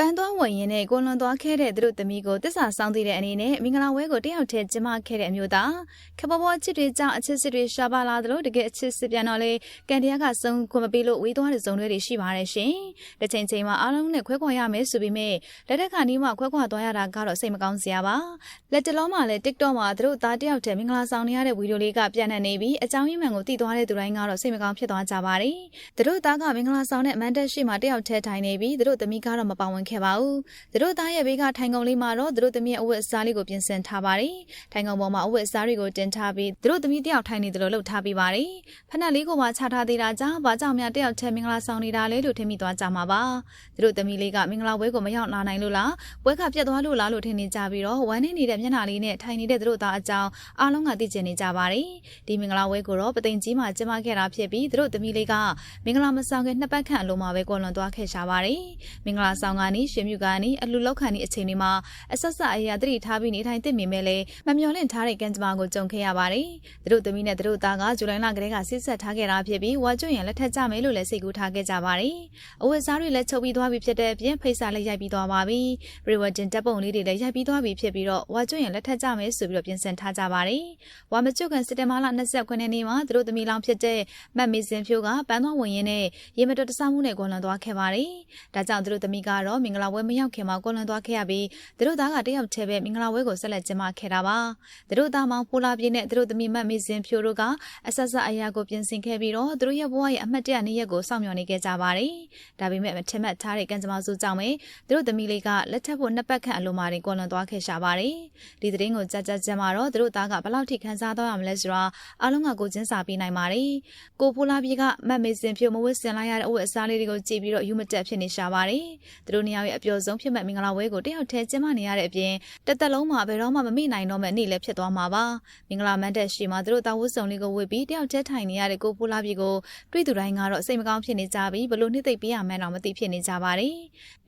ပန်းသွားဝင်ရင်နဲ့ကိုလွန်သွားခဲ့တဲ့သူတို့သမီးကိုတစ္ဆာဆောင်တည်တဲ့အနေနဲ့မင်္ဂလာဝဲကိုတယောက်တည်းကျင်းပခဲ့တဲ့အမျိုးသားခပပေါ်ချစ်တွေကြောင့်အချစ်စစ်တွေရှာပါလာသလိုတကယ်အချစ်စစ်ပြန်တော့လေကန်တရားကစုံခွင့်မပေးလို့ဝေးသွားတဲ့ဇုံတွေရှိပါတယ်ရှင်။တစ်ချိန်ချိန်မှာအားလုံးနဲ့ခွဲခွာရမယ်ဆိုပေမဲ့လက်ထက်ကနီးမှခွဲခွာသွားရတာကတော့စိတ်မကောင်းစရာပါ။လက်တလုံးမှာလည်း TikTok မှာသူတို့သားတယောက်တည်းမင်္ဂလာဆောင်နေရတဲ့ဗီဒီယိုလေးကပြန့်နှံ့နေပြီးအကြောင်းရင်းမှန်ကိုသိသွားတဲ့သူတိုင်းကတော့စိတ်မကောင်းဖြစ်သွားကြပါတယ်။သူတို့သားကမင်္ဂလာဆောင်တဲ့အမန်တက်ရှိမှတယောက်တည်းထိုင်နေပြီးသူတို့သမီးကတော့မပါဝင်ခဲ့ပါဘူး။သူတို့သားရဲ့ဘေးကထိုင်ကုန်လေးမှာတော့သူတို့သမီးရဲ့အဝတ်အစားလေးကိုပြင်ဆင်ထားပါတယ်။ထိုင်ကုန်ပေါ်မှာအဝတ်အစားတွေကိုတင်ထားပြီးသူတို့သမီးတယောက်ထိုင်နေတယ်လို့လှုပ်ထားပြီးပါတယ်။ဖက်နှက်လေးကိုမှချထားသေးတာကြောင့်ဘာကြောင့်များတယောက်တည်းမင်္ဂလာဆောင်နေတာလဲလို့ထင်မိသွားကြမှာပါ။သူတို့သမီးလေးကမင်္ဂလာပွဲကိုမရောက်လာနိုင်လို့လား။ပွဲကပြတ်သွားလို့လားလို့ထင်နေကြပြီးတော့ဝမ်းနေနေတဲ့မျက်နှာလေးနဲ့ထိုင်နေတဲ့သူတို့သားအကြောင်းအားလုံးကသိကျင်နေကြပါတယ်။ဒီမင်္ဂလာပွဲကိုတော့ပသိမ်ကြီးမှာကျင်းပခဲ့တာဖြစ်ပြီးသူတို့သမီးလေးကမင်္ဂလာမဆောင်ခင်နှစ်ပတ်ခန့်အလိုမှာပဲကွယ်လွန်သွားခဲ့ရှာပါတယ်။မင်္ဂလာဆောင်ကနေရှင်မြူကနေအလူလောက်ခံဒီအချိန်တွေမှာအဆက်ဆက်အရာတတိထားပြီးနေထိုင်သင့်ပေမဲ့လည်းမမျော်လင့်ထားတဲ့ကံကြမ္မာကိုကြုံခဲ့ရပါတယ်။သူတို့သမီးနဲ့သူတို့သားကဇူလိုင်လကတည်းကဆစ်ဆက်ထားခဲ့တာဖြစ်ပြီးဝါကျွရင်လက်ထက်ကြမယ်လို့လည်းစိတ်ကူးထားခဲ့ကြပါတယ်။အဝတ်စားတွေလည်းချုပ်ပြီးသွားပြီဖြစ်တဲ့အပြင်ဖိတ်စာလည်းရိုက်ပြီးသွားပါပြီ။ပရီဝတင်တပ်ပုံလေးတွေလည်းရိုက်ပြီးသွားပြီဖြစ်ပြီးတော့ဝါကျွရင်လက်ထက်ကြမယ်ဆိုပြီးတော့ပြင်ဆင်ထားကြပါတယ်။ဝါမကျွကန်စက်တဘာလ29ရက်နေ့မှာသူတို့သမီးလောင်ဖြစ်တဲ့မတ်မေစင်ဖြိုးကပန်းသွားဝင်ရင်းနဲ့ရေမတော်တဆမှုနဲ့ကွန်လွန်သွားခဲ့ပါတယ်။ဒါကြောင့်သူတို့သမီးကတော့မင်္ဂလာပွဲမရောက်ခင်မှာကွန်လွန်သွားခဲ့ရပြီးသူတို့သားကတယောက်တည်းပဲမင်္ဂလာပွဲကိုဆက်လက်ကျင်းပခဲ့တာပါသူတို့သားမောင်ဖိုလာပြင်းနဲ့သူတို့သမီးမတ်မေစင်ဖြိုတို့ကအဆက်ဆက်အရာကိုပြင်ဆင်ခဲ့ပြီးတော့သူတို့ရဲ့ဘဝရဲ့အမှတ်တရနေ့ရက်ကိုစောင့်မျှော်နေခဲ့ကြပါတယ်ဒါပေမဲ့မထင်မှတ်ထားတဲ့ကံကြမ္မာစုကြောင့်ပဲသူတို့သမီးလေးကလက်ထပ်ဖို့နှစ်ပတ်ခန့်အလိုမှာတင်ကွန်လွန်သွားခဲ့ရှာပါတယ်ဒီသတင်းကိုကြကြကြမှာတော့သူတို့သားကဘလောက်ထိခံစားတော့ရမလဲဆိုတာအားလုံးကကိုချင်းစာပေးနိုင်ပါတယ်ကိုဖိုလာပြေကမတ်မေစင်ဖြိုမဝစ်စင်လိုက်ရတဲ့အဝတ်အစားလေးတွေကိုကြည့်ပြီးတော့ယူမတက်ဖြစ်နေရှာပါတယ်သူတို့နှစ်ယောက်ရဲ့အပျော်ဆုံးဖြစ်မဲ့မင်္ဂလာပွဲကိုတယောက်တည်းကျင်းပနေရတဲ့အပြင်တစ်သက်လုံးမှာဘယ်တော့မှမမိနိုင်တော့မဲ့နေ့လည်းဖြစ်သွားမှာပါမင်္ဂလာမန်တက်ရှိမှာသူတို့တာဝတ်စုံလေးကိုဝတ်ပြီးတယောက်တည်းထိုင်နေရတဲ့ကိုဖိုလာပြေကိုတွေ့သူတိုင်းကတော့စိတ်မကောင်းဖြစ်နေကြပြီးဘလို့နှစ်သိပ်ပေးရမှန်းတော့မသိဖြစ်နေကြပါတယ်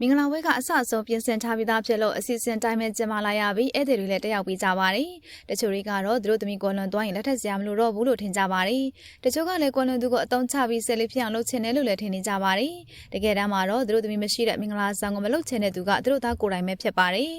မင်္ဂလာပွဲကအဆအဆုံးပြင်ဆင်ထားပြီးသားဖြစ်လို့အစီအစဉ်တိုင်းပဲကျင်းပလာရပြီးဧည့်သည်တွေလည်းတက်ရောက်ပြီးကြပါတယ်တချို့တွေကတော့သူတို့သမီးကွန်လွန်သွားရင်လက်ထက်စရာမလိုတော့ဘူးလို့ထင်ကြပါတယ်တချို့ကလည်းကွန်လွန်သူကိုအတုံးချပြီးဆက်လေးဖြစ်အောင်လုပ်ချင်တယ်လို့လည်းထင်နေကြပါတယ်တကယ်တမ်းမှာတော့သူတို့သမီးမရှိတဲ့မင်္ဂလာဆောင်ကိုမလုပ်ချင်တဲ့သူကသူတို့သားကိုယ်တိုင်ပဲဖြစ်ပါတယ်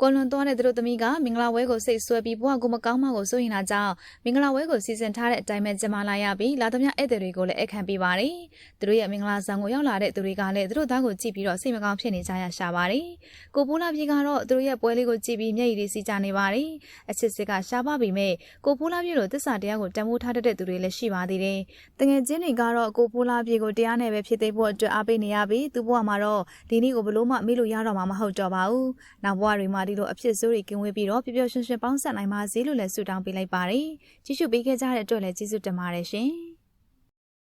ကွန်လွန်သွားတဲ့သူတို့သမီးကမင်္ဂလာပွဲကိုစိတ်ဆွဲပြီးဘဝကိုမကောင်းမှကိုစိုးရင်တာကြောင့်မင်္ဂလာပွဲကိုစီစဉ်ထားတဲ့အတိုင်းပဲကျမလာရပြီးလာသမျှဧည့်သည်တွေကိုလည်းအခမ်းပေးပါတယ်သူတို့ရဲ့မင်္ဂလာဆောင်ကိုရောက်လာတဲ့သူတွေကလည်းသူတို့သားကိုကြည့်ပြီးတော့စိတ်မကောင်းဖြစ်နေကြရရှာပါတယ်ကိုပိုးလာပြေကတော့သူတို့ရဲ့ပွဲလေးကိုကြည့်ပြီးမျက်ရည်တွေစီးကြနေပါတယ်အချစ်စစ်ကရှားပါပြီမဲ့ကိုပိုးလာပြေတို့တစ္ဆာတရားကိုတန်ဖိုးထားတတ်တဲ့သူတွေလည်းရှိပါသေးတယ်တငယ်ချင်းတွေကတော့ကိုပိုးလာပြေကိုတရားနဲ့ပဲဖြစ်သေးဖို့အတွက်အားပေးနေရပြီးသူ့ဘဝမှာတော့ဒီနေ့ကိုဘလို့မှမေ့လို့ရတော့မှာမဟုတ်တော့ပါဘူးနောက်ဘဝတွေမှာဒီလိုအဖြစ်ဆိုးတွေကင်းဝေးပြီးတော့ပျော်ပျော်ရွှင်ရွှင်ပေါင်းဆက်နိုင်ပါစေလို့လည်းဆုတောင်းပေးလိုက်ပါတယ်ကြည့်ရှုပေးခဲ့ကြတဲ့အတွက်လည်းကျေးဇူးတင်ပါတယ်ရှင်